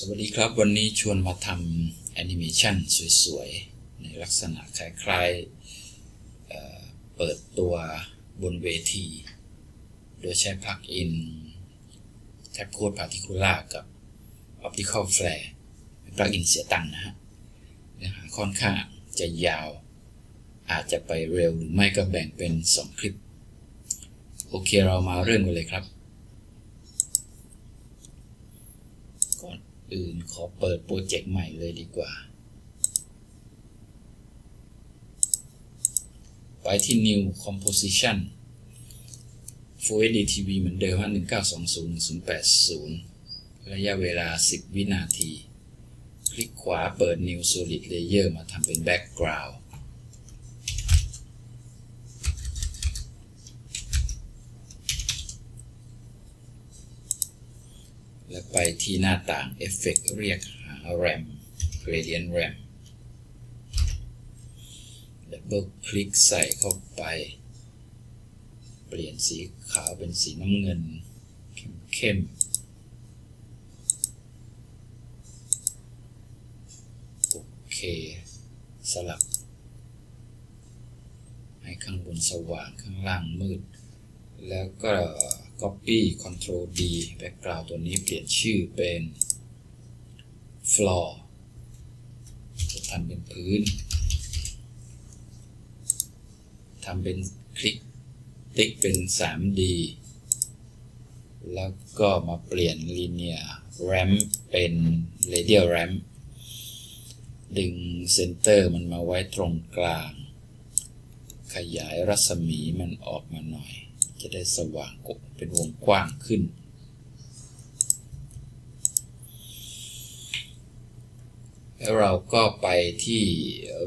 สวัสดีครับวันนี้ชวนมาทำแอนิเมชันสวยๆ ในลักษณะคล้ายๆเเปิดตัวบนเวที โดยใช้พลักอินแท็บโค้ดพาร์ติคูล่ากับ Optical Flare เป็นพลักอินเสียตังค์นะฮะเนื้อหาค่อนข้างจะยาว อาจจะไปเร็วหรือไม่ก็แบ่งเป็น 2 คลิป โอเคเรามาเริ่มกันเลยครับ ก่ อื่นขอเปิดโปรเจกต์ใหม่เลยดีกว่า ไปที่ New Composition Full HD TV เหมือนเดิมว่า1920-080 ระยะเวลา 10 วินาที คลิกขวาเปิด New Solid Layer มาทำเป็น Background แล้วไปที่หน้าต่าง Effect เรียกหา RAM Gradient RAM ดับเบิลคลิกใส่เข้าไป เปลี่ยนสีขาวเป็นสีน้ำเงิน เข้มๆ โอเค สลับ ให้ข้างบนสว่างข้างล่างมืด แล้วก็ Copy Control D Background ตัวนี้เปลี่ยนชื่อเป็น Floor ทำเป็นพื้นทำเป็นคลิกติ๊กเป็น 3D แล้วก็มาเปลี่ยน Linear Ramp เป็น Radial Ramp ดึงเซนเตอร์มันมาไว้ตรงกลาง ขยายรัศมีมันออกมาหน่อย จะได้สว่างกเป็นวงกว้างขึ้น แล้วเราก็ไปที่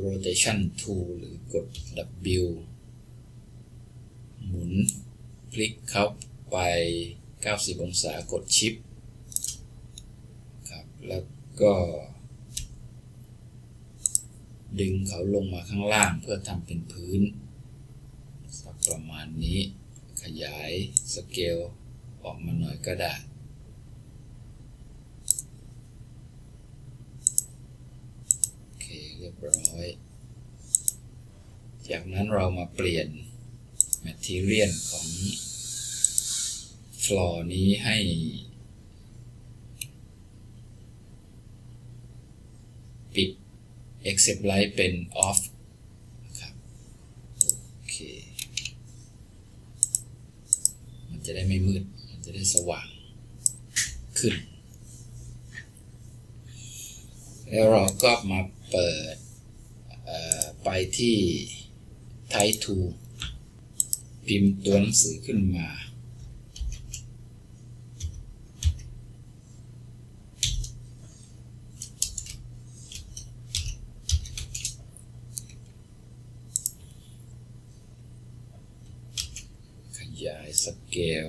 rotation tool หรือกด W หมุนพลิกเข้าไป 90 องศากดชิปครับ แล้วก็ดึงเขาลงมาข้างล่างเพื่อทำเป็นพื้นสักประมาณนี้ ขยายสเกลออกมาหน่อยก็ได้โอเคเรียบร้อย จากนั้นเรามาเปลี่ยน Material ของ floor นี้ให้ปิด except light เป็น off นะครับโอเค มัน จะได้ไม่มืด มันจะได้สว่างขึ้น แล้วเราก็มาเปิดไปที่ Type 2พิมพ์ตัวหนังสือขึ้นมา ข ยายสเกล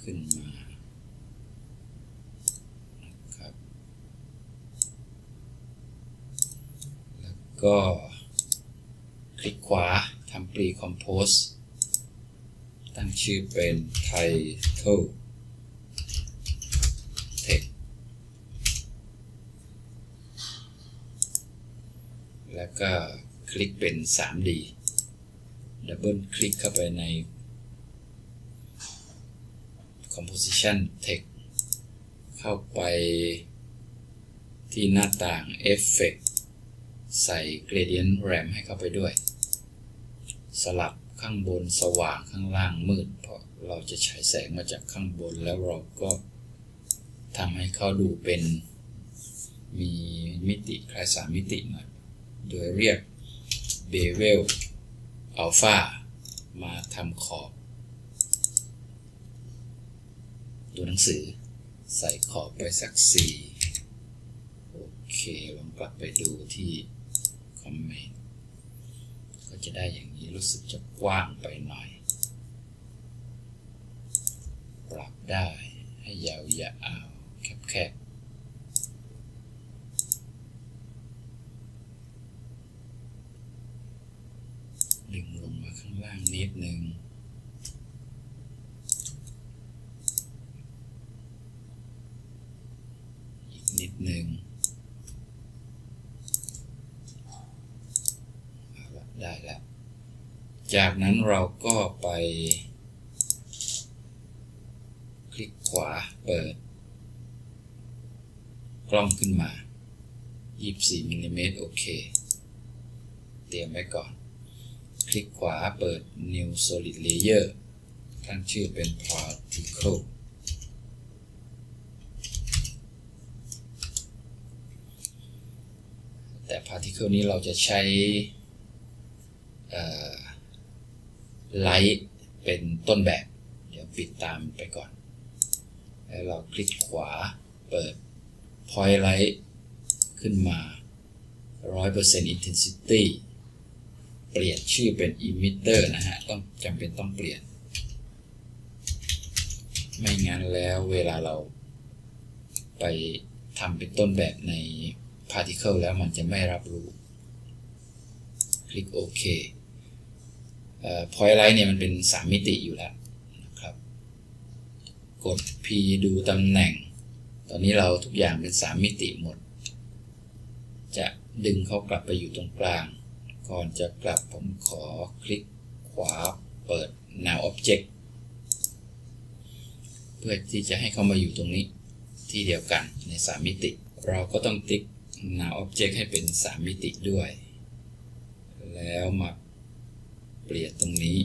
ขึ้นมานะครับ แล้วก็คลิกขวาทำ pre compose ตั้งชื่อเป็น title text แล้วก็คลิกเป็น 3D ดับเบิลคลิกเข้าไปใน composition text เข้าไปที่หน้าต่าง effect ใส่ gradient ramp ให้เข้าไปด้วย สลับข้างบนสว่างข้างล่างมืด เพราะเราจะฉายแสงมาจากข้างบนแล้วเราก็ทำให้เขาดูเป็นมีมิติคล้ายสามมิติหน่อย โดยเรียก bevel alpha มาทำขอบตัวหนังสือ ใส่ขอบไปสักสี่โอเคลองกลับไปดูที่คอมเมนต์ก็จะได้อย่างนี้รู้สึกจะกว้างไปหน่อย ปรับได้ให้ยาวอย่าเอาแคบๆดึง ลงมาข้างล่างนิดหนึ่งโดหนึ่งได้แล้ว จากนั้นเราก็ไป คลิกขวาเปิด กล้องขึ้นมา 24มิลลิเมตรโอเค เตรียมไว้ก่อน คลิกขวาเปิด New Solid Layer ตั้งชื่อเป็น Particle แต่ Particle นี้เราจะใช้ไลท์เป็นต้นแบบ เดี๋ยวปิดตามไปก่อน แล้วเราคลิกขวาเปิด Point Light ขึ้นมา 100% Intensity เปลี่ยนชื่อเป็น Emitter นะฮะ ต้องจำเป็นต้องเปลี่ยน ไม่งั้นแล้วเวลาเราไปทำเป็นต้นแบบใน Particle แล้วมันจะไม่รับรู้ คลิกโอเคเอ่อ Point Light เนี่ยมันเป็น 3 มิติอยู่แล้วนะครับ กด P ดูตำแหน่ง ตอนนี้เราทุกอย่างเป็น 3 มิติหมด จะดึงเขากลับไปอยู่ตรงกลาง ก่อนจะกลับผมขอคลิกขวาเปิด Now Object เพื่อที่จะให้เข้ามาอยู่ตรงนี้ที่เดียวกันใน 3 มิติ เราก็ต้องติ๊ก Now Object ให้เป็น 3 มิติด้วย แล้วมาเปลี่ยนตรงนี้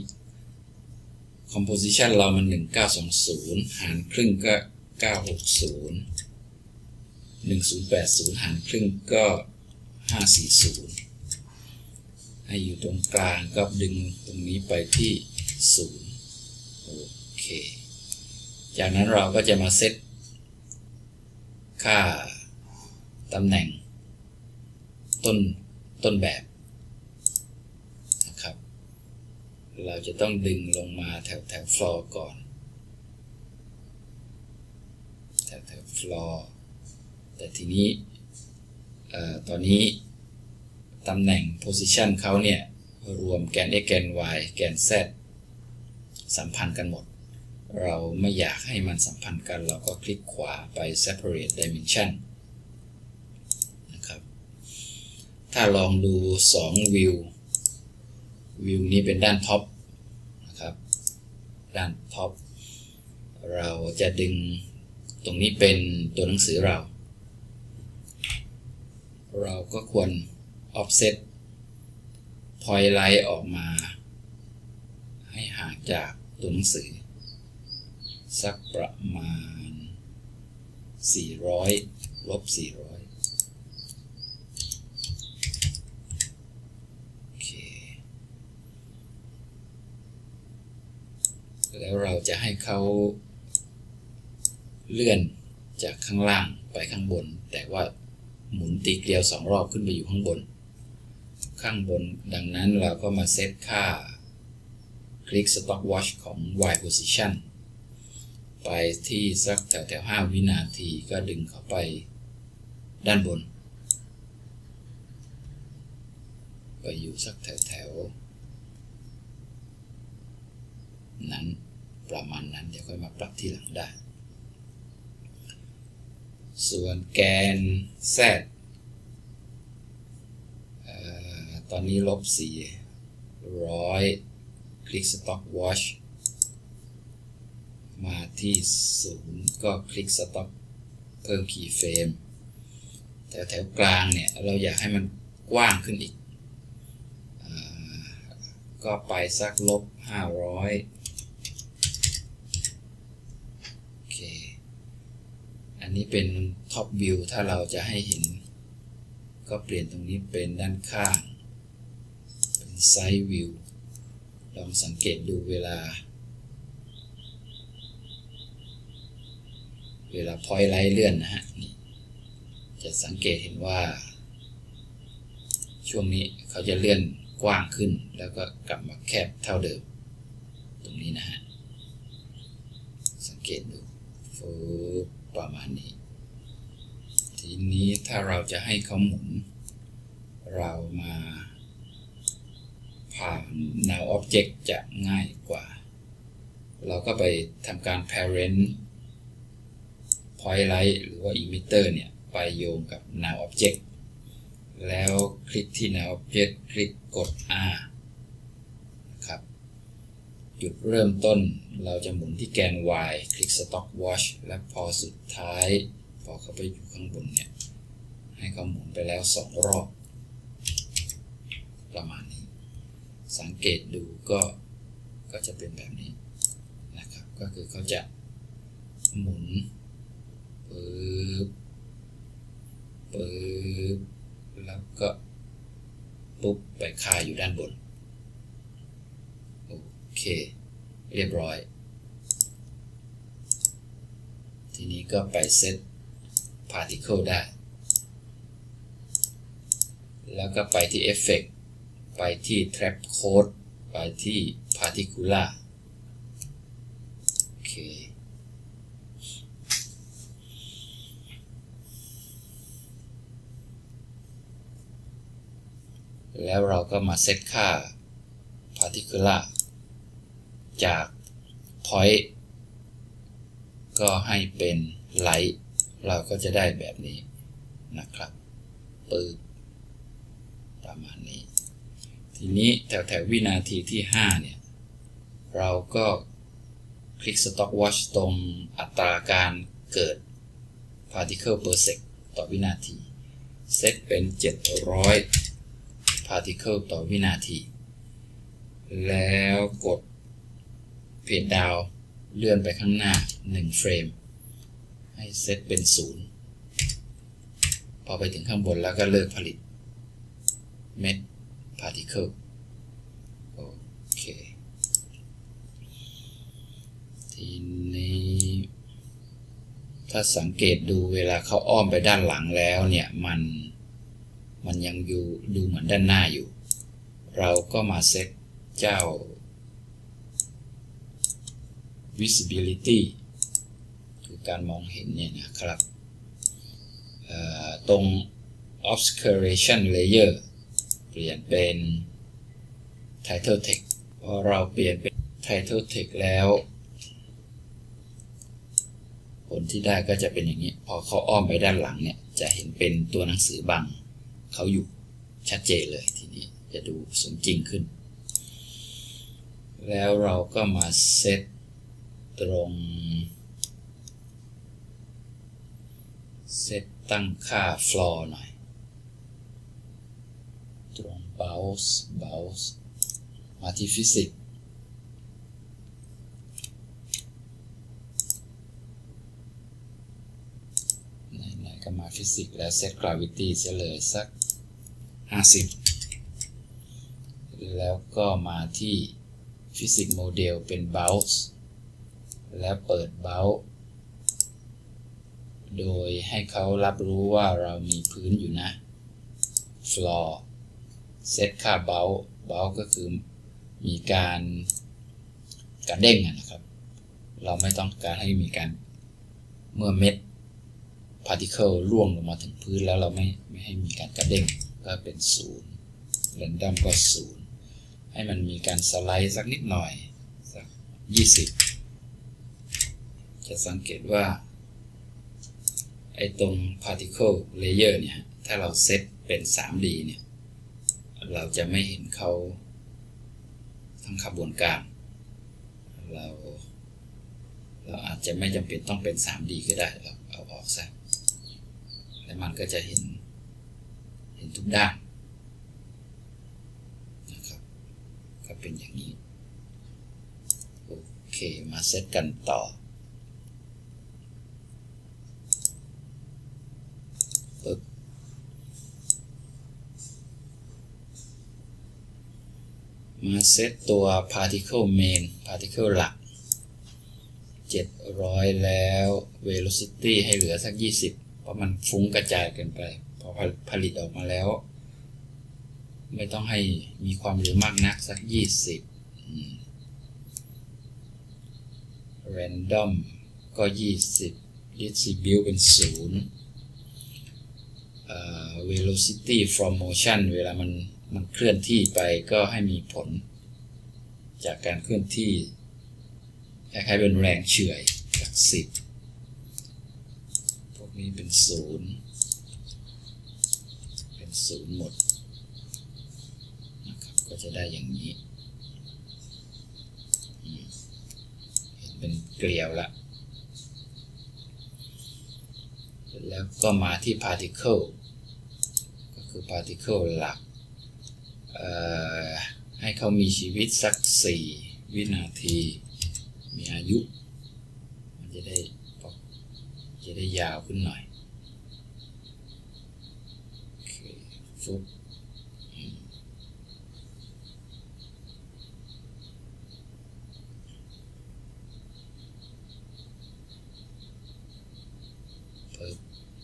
Composition เรามัน 1920 หารครึ่งก็ 960 1080 หารครึ่งก็ 540 ให้อยู่ตรงกลางก็ดึงตรงนี้ไปที่0โอเค จากนั้นเราก็จะมาเซตค่าตำแหน่ง ต้นต้นแบบนะครับ เราจะต้องดึงลงมาแถวแถวฟลอร์ก่อน แถวแถวฟลอร์แต่ทีนี้ตอนนี้ ตำแหน่ง position เขาเนี่ยรวมแกน x แกน y แกน z สัมพันธ์กันหมด เราไม่อยากให้มันสัมพันธ์กันเราก็คลิกขวาไป separate dimension นะครับ ถ้าลองดู 2 view วิวนี้เป็นด้านท็อปนะครับ ด้านท็อป เราจะดึงตรงนี้เป็นตัวหนังสือเรา เราก็ควร offset point light ออกมา ให้ห่างจากตัวหนังสือ สักประมาณ 400ลบ400โอเคแล้วเราจะให้เขาเลื่อนจากข้างล่างไปข้างบน แต่ว่าหมุนตีเกลียวสองรอบขึ้นไปอยู่ข้างบน ข้างบน ดังนั้นเราก็มาเซตค่าคลิก Stop Watch ของ Y Position ไปที่สักแถวแถว5วินาทีก็ดึงเข้าไปด้านบน ไปอยู่สักแถวแถวนั้นประมาณนั้นเดี๋ยวค่อยมาปรับที่หลังได้ ส่วนแกน Z ตอนนี้ลบ400คลิก Stop Watch มาที่0ก็คลิก Stop เพิ่มคีย์เฟรมแถวแถวกลางเนี่ย เราอยากให้มันกว้างขึ้นอีกอก็ไปสักลบ 500โอเค อันนี้เป็นท็อปวิวถ้าเราจะให้เห็น ก็เปลี่ยนตรงนี้เป็นด้านข้าง ไซด์วิวลองสังเกตดูเวลา เวลาพอยไลท์เลื่อนนะฮะจะสังเกตเห็นว่า ช่วงนี้เขาจะเลื่อนกว้างขึ้น แล้วก็กลับมาแคบเท่าเดิม ตรงนี้นะฮะ สังเกตดูฟูประมาณนี้ ทีนี้ถ้าเราจะให้เขาหมุน เรามา ผ่าน now object จะง่ายกว่า เราก็ไปทำการ parent point light หรือว่า emitter เนี่ยไปโยงกับ now object แล้วคลิกที่ now object คลิกกด R นะครับ จุดเริ่มต้นเราจะหมุนที่แกน Y คลิก stop watch และพอสุดท้าย พอเขาไปอยู่ข้างบนเนี่ย ให้เขาหมุนไปแล้วสองรอบประมาณ สังเกตดูก็ก็จะเป็นแบบนี้นะครับ ก็คือเขาจะหมุนปึ๊บปึ๊บแล้วก็ปุ๊บไปคาอยู่ด้านบน โอเค เรียบร้อย ทีนี้ก็ไปเซต particle ได้ แล้วก็ไปที่ Effect ไปที่ Trap Code ไปที่ Particular โอเคแล้วเราก็มาเซตค่า particular จาก point ก็ให้เป็น light เราก็จะได้แบบนี้นะครับปืดประมาณนี้ ทีนี้แถวแถววินาทีที่ 5 เนี่ย เราก็คลิก stop watch ตรงอัตราการเกิด particle per sec ต่อวินาที เซตเป็น 700 particle ต่อวินาที แล้วกดเพจดาวเลื่อนไปข้างหน้า 1 เฟรม ให้เซตเป็น 0 พอไปถึงข้างบนแล้วก็เลิกผลิตเม็ด particle โอเค ทีนี้ ถ้าสังเกตดูเวลาเขาอ้อมไปด้านหลังแล้วเนี่ยมันมันยังอยู่ดูเหมือนด้านหน้าอยู่ เราก็มาเซตเจ้า visibility คือการมองเห็นเนี่ยนะครับตรง obscuration layer ลี่ยนเป็น title text พอเราเปลี่ยนเป็น title text แล้ว ผลที่ได้ก็จะเป็นอย่างนี้ พอเขาอ้อมไปด้านหลังเนี่ย จะเห็นเป็นตัวหนังสือบัง เขาอยู่ชัดเจนเลยทีนี้จะดูสมจริงขึ้น แล้วเราก็มาเซตตรงเซตตั้งค่า floor หน่อย bounce bounce มาที่ physics ไหนๆก็มาฟิสิกส์แล้วเซต gravity เสียเลยสัก 50 แล้วก็มาที่ฟิสิกส์โมเดลเป็น bounce แล้วเปิด bounce โดยให้เขารับรู้ว่าเรามีพื้นอยู่นะ floor เซตค่า bounce bounce ก็คือมีการการเด้งนะครับ เราไม่ต้องการให้มีการเมื่อเม็ด particle ร่วงลงมาถึงพื้นแล้วเราไม่ไม่ให้มีการกระเด้งก็เป็นศูนย์ random ก็ศูนย์ให้มันมีการสไลด์สักนิดหน่อย สัก 20 จะสังเกตว่า ไอ้ตรง particle layer เนี่ย ถ้าเราเซตเป็น 3D เนี่ย เราจะไม่เห็นเขาทั้งขบวนการ เรา เราอาจจะไม่จำเป็นต้องเป็น 3D ก็ได้ เราเอาออกซะ แล้วมันก็จะเห็น เห็นทุกด้านนะครับ ก็เป็นอย่างนี้ โอเค มาเซตกันต่อปึ๊บ มาเซตตัว particle main particle หลัก 700 แล้ว velocity ให้เหลือสัก 20 เพราะมันฟุ้งกระจายเกินไป พอผลิตออกมาแล้ว ไม่ต้องให้มีความเร็วมากนักสัก 20 random ก็ 20 distribute เป็น0เอ่อ velocity from motion เวลามัน มันเคลื่อนที่ไปก็ให้มีผล จากการเคลื่อนที่คล้ายๆเป็นแรงเฉื่อยจากสิบพวกนี้เป็นศูนย์เป็นศูนย์หมดนะครับก็จะได้อย่างนี้เห็นเป็นเกลียวละแล้วก็มาที่ particle ก็คือ particle หลัก ให้เขามีชีวิตสัก4วินาที มีอายุ มันจะได้จะได้ยาวขึ้นหน่อยคฟุบ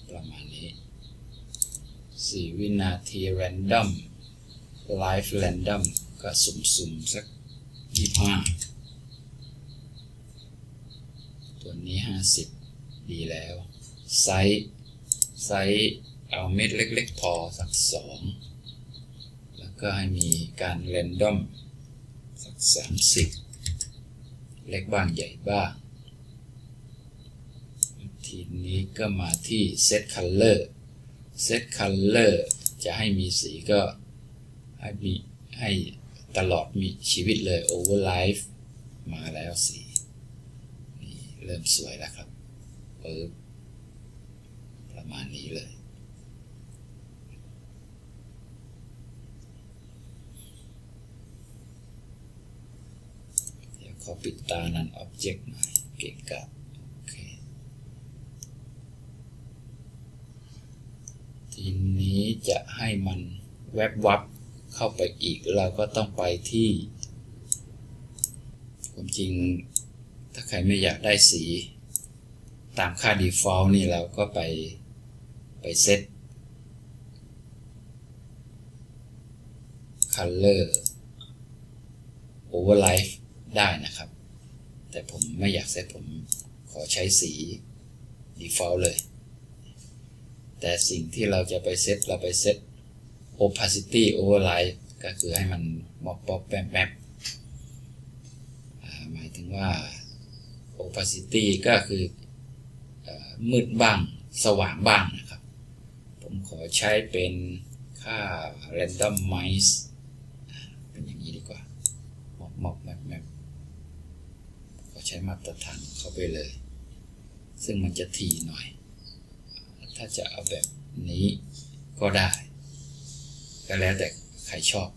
ประมาณนี้สี่วินาทีเรนดัม random live random ก็สุ่มๆ สักยี่ห้าตัวนี้ห้าสิบดีแล้ว ไซส์ไซส์เอาเม็ดเล็กๆ พอสักสองแล้วก็ให้มีการเรนดอมสักสามสิบเล็กบ้างใหญ่บ้าง ทีนี้ก็มาที่ Set Color Set Color จะให้มีสีก็ ให้มีให้ตลอดมีชีวิตเลย Over Life มาแล้วสีนี่เริ่มสวยแล้วครับเปิบประมาณนี้เลย เดี๋ยวขอปิดตานั้น Object หน่อยเก่งกับโอเค ทีนี้จะให้มันแวบวับ เข้าไปอีกเราก็ต้องไปที่ความจริงถ้าใครไม่อยากได้สีตามค่า default นี่เราก็ไปไปเซต color overlife ได้นะครับ แต่ผมไม่อยากเซตผมขอใช้สี default เลย แต่สิ่งที่เราจะไปเซตเราไปเซต opacity overlay ก็คือให้มันมอบป๊อบแป๊บแป๊บหมายถึงว่า opacity ก็คืออมืดบ้างสว่างบ้างนะครับ ผมขอใช้เป็นค่า randomize เป็นอย่างนี้ดีกว่ามอบมอบแมปแมปขอใช้มาตรฐานเข้าไปเลย ซึ่งมันจะทีหน่อย ถ้าจะเอาแบบนี้ก็ได้ ก็แล้วแต่ใครชอบ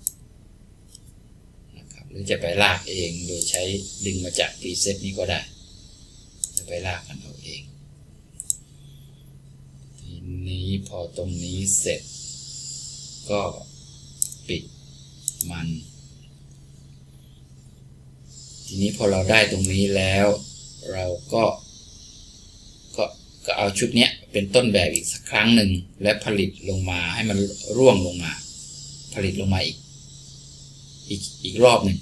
นะครับหรือจะไปลากเองโดยใช้ดึงมาจากพรีเซตนี้ก็ได้จะไปลากกันเอาเอง ทีนี้พอตรงนี้เสร็จ ก็ปิดมัน ทีนี้พอเราได้ตรงนี้แล้ว เราก็ก็ก็เอาชุดนี้เป็นต้นแบบอีกสักครั้งหนึ่งและผลิตลงมาให้มันร่วงลงมา ผลิตลงมาอีกอีกอีกรอบหนึ่ง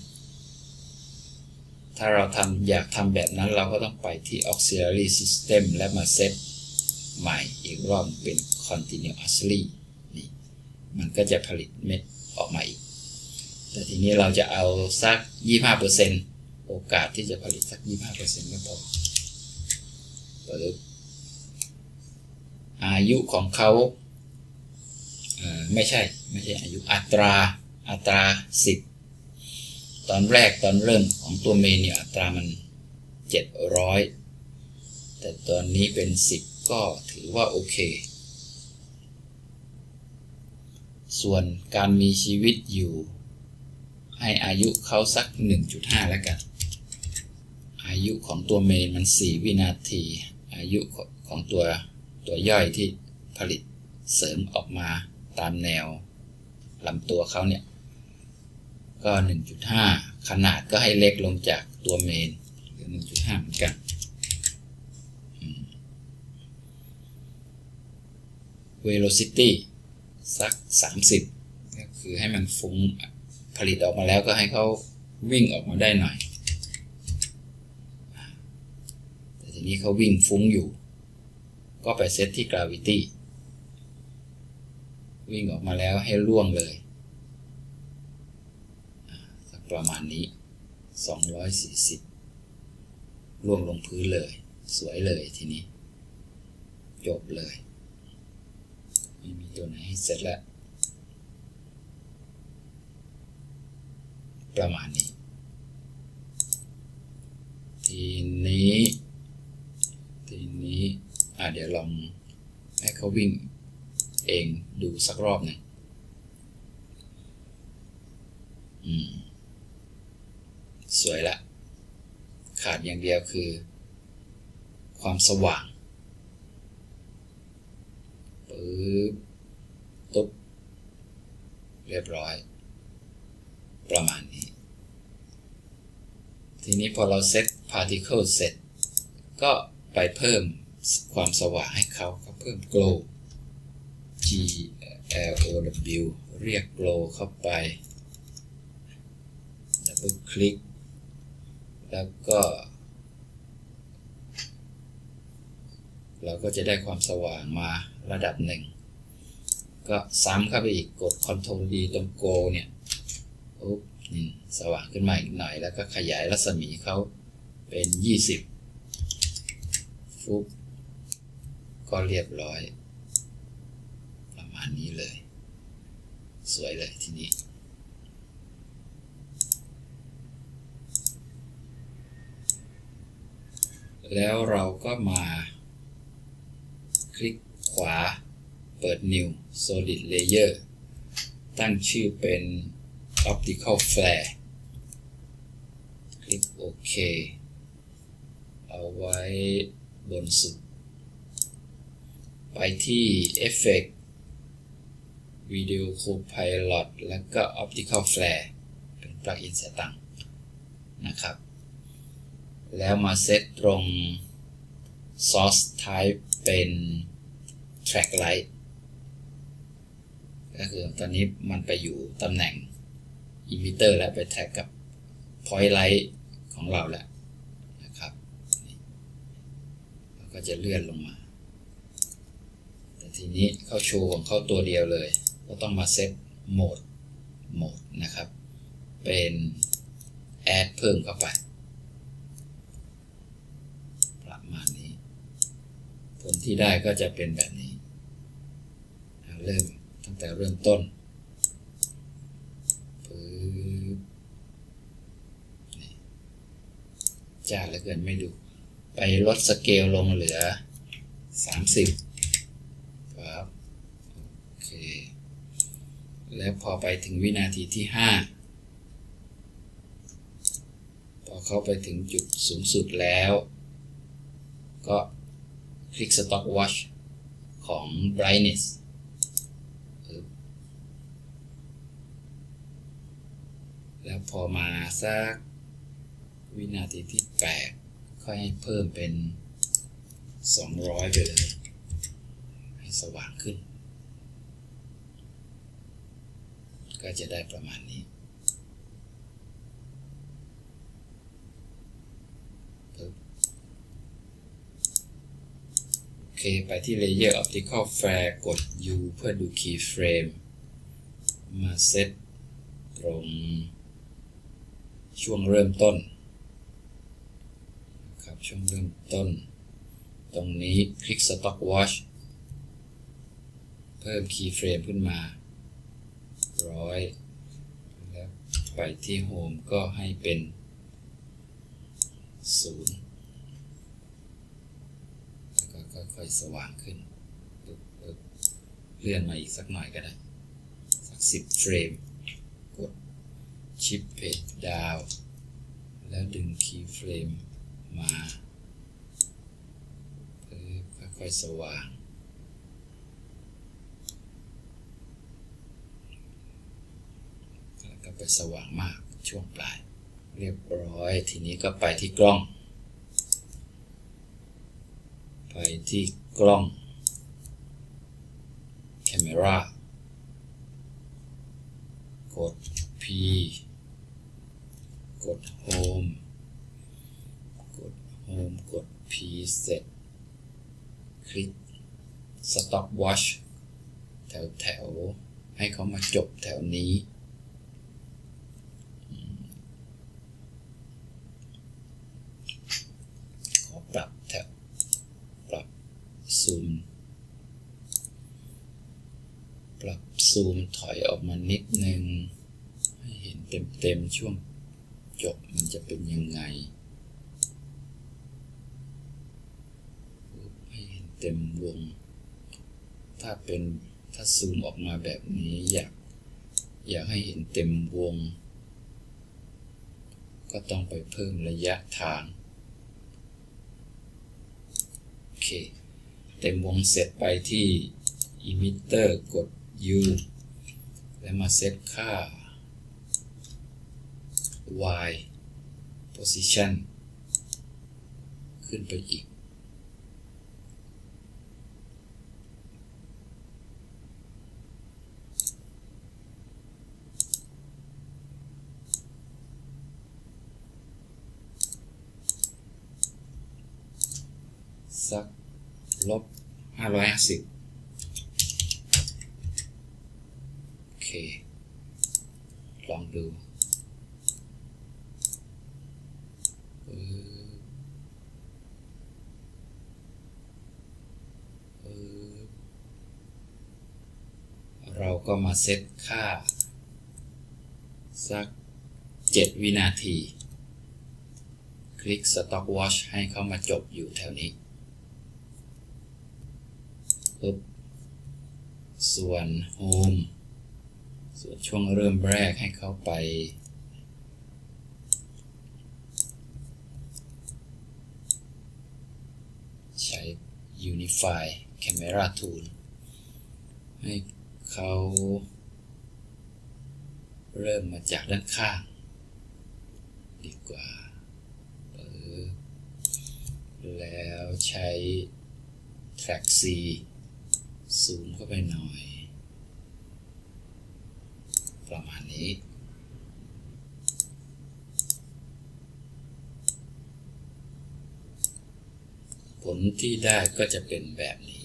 ถ้าเราทำอยากทำแบบนั้นเราก็ต้องไปที่ auxiliary system และมาเซตใหม่อีกรอบเป็น continuously นี่มันก็จะผลิตเม็ดออกมาอีก แต่ทีนี้เราจะเอาสัก 25%โอกาสที่จะผลิตสัก 25%ก็พอปึ๊บอายุของเขา ไม่ใช่ไม่ใช่อายุอัตราอัตราสิบตอนแรกตอนเริ่มของตัวเมนเนี่ยอัตรามันเจ็ดร้อยแต่ตอนนี้เป็นสิบก็ถือว่าโอเค ส่วนการมีชีวิตอยู่ ให้อายุเขาสัก 1.5 แล้วกัน อายุของตัวเมนมัน 4 วินาที อายุของตัวตัวย่อยที่ผลิตเสริมออกมา ตามแนวลำตัวเขาเนี่ย ก็ 1.5 ขนาดก็ให้เล็กลงจากตัวเมนหรือ1.5 เหมือนกัน velocity สัก 30 ก็คือให้มันฟุ้งผลิตออกมาแล้วก็ให้เขาวิ่งออกมาได้หน่อย แต่ทีนี้เขาวิ่งฟุ้งอยู่ ก็ไปเซตที่ gravity วิ่งออกมาแล้วให้ล่วงเลยประมาณนี้ 240 ล่วงลงพื้นเลย สวยเลยทีนี้ จบเลย ไม่มีตัวไหนเสร็จแล้ว ประมาณนี้ ทีนี้ ทีนี้ อะเดี๋ยวลองให้เขาวิ่ง เองดูสักรอบหนึ่งสวยละ ขาดอย่างเดียวคือ ความสว่างปึ๊บตุ๊บ เรียบร้อย ประมาณนี้ ทีนี้พอเราเซต particle เสร็จ ก็ไปเพิ่มความสว่างให้เขาก็เพิ่ม glow G L O W เรียก glow เข้าไปดับเบิลคลิก แล้วก็ เราก็จะได้ความสว่างมาระดับหนึ่ง ก็ซ้ำเข้าไปอีกกด Ctrl D ตรง Go เนี่ยอุ๊บนี่สว่างขึ้นมาอีกหน่อย แล้วก็ขยายรัศมีเขาเป็น 20ฟุบก็เรียบร้อย ประมาณนี้เลย สวยเลยทีนี้ แล้วเราก็มา คลิกขวา เปิด New Solid Layer ตั้งชื่อเป็น Optical Flare คลิกโอเค เอาไว้บนสุด ไปที่ Effect Video Copilot แล้วก็ Optical Flare เป็นปลั๊กอินเสียตังนะครับ แล้วมาเซตตรง Source Type เป็น Track Light ก็คือตอนนี้มันไปอยู่ตำแหน่ง Emitter แล้วไปแท็กกับ Point Light ของเราแล้วนะครับแล้วก็จะเลื่อนลงมา แต่ทีนี้เข้าโชว์ของเข้าตัวเดียวเลย ก็ต้องมาเซตโหมดโหมดนะครับ เป็น Add เพิ่มเข้าไป ประมาณนี้ ผลที่ได้ก็จะเป็นแบบนี้ เริ่มตั้งแต่เริ่มต้นปึ๊บจ้าเหลือเกินไม่ดู ไปลดสเกลลงเหลือ 30 ครับ โอเค แล้วพอไปถึงวินาทีที่ 5 พอเข้าไปถึงจุดสูงสุดแล้ว ก็คลิก Stop Watch ของ Brightness แล้วพอมาสักวินาทีที่ 8 ค่อยให้เพิ่มเป็น 200 ไปเลย ให้สว่างขึ้น ก็จะได้ประมาณนี้โอเค ไปที่ Layer Optical Flare กด U เพื่อดู Keyframe มาเซตตรงช่วงเริ่มต้นครับช่วงเริ่มต้น ตรงนี้คลิก Stop Watch เพิ่ม Keyframe ขึ้นมา ร้อยแล้วไปที่ Home ก็ให้เป็นศูนย์แล้วก็ค่อยๆสว่างขึ้นเลื่อนมาอีกสักหน่อยก็ได้ สักสิบเฟรม กดชิปเพจดาวแล้วดึงคีย์เฟรมมาค่อยๆสว่าง แล้ว ก็ไปสว่างมากช่วงปลาย เรียบร้อยทีนี้ก็ไปที่กล้อง ไปที่กล้อง Camera กด P กด Home กด Home กด P เสร็จ คลิก Stop Watch แถวแถวให้เขามาจบแถวนี้ ขอปรับแถบปรับซูม ปรับ ซูมถอยออกมานิดนึง ให้เห็นเต็มๆช่วงจบมันจะเป็นยังไงให้เห็นเต็มวง ถ้าเป็นถ้าซูมออกมาแบบนี้อยาก อยากให้เห็นเต็มวง ก็ต้องไปเพิ่มระยะทาง โอเค เต็มวงเสร็จไปที่ emitter กด U แล้วมาเซตค่า y position ขึ้นไปอีก สักลบห้าร้อยห้าสิบโอเค ลองดูเราก็มาเซตค่า สักเจ็ดวินาที คลิก Stop Watch ให้เข้ามาจบอยู่แถวนี้ปุ๊บส่วน Home ส่วนช่วงเริ่มแรกให้เขาไป ใช้ Unify Camera Tool ให้เขาเริ่มมาจากด้านข้าง ดีกว่า แล้วใช้ track C ซูมเข้าไปหน่อย ประมาณนี้ ผลที่ได้ก็จะเป็นแบบนี้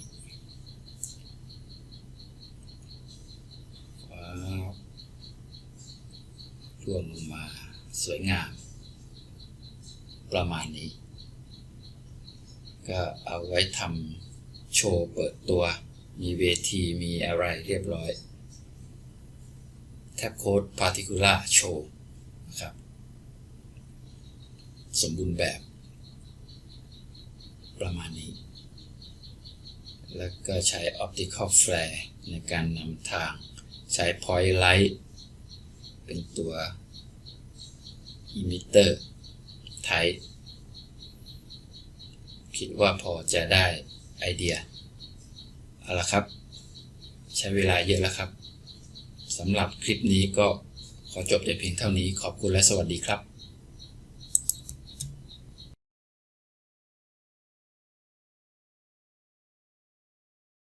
ว้าวรวมลงมาสวยงาม ประมาณนี้ ก็เอาไว้ทำโชว์เปิดตัว มีเวทีมีอะไรเรียบร้อย แท็บโค้ด particular show นะครับ สมบูรณ์แบบ ประมาณนี้ แล้วก็ใช้ optical flare ในการนำทาง ใช้ point light เป็นตัว emitter type คิดว่าพอจะได้ไอเดีย เอาละครับ ใช้เวลาเยอะแล้วครับ สำหรับคลิปนี้ก็ขอจบแต่เพียงเท่านี้ขอบคุณและสวัสดีครับ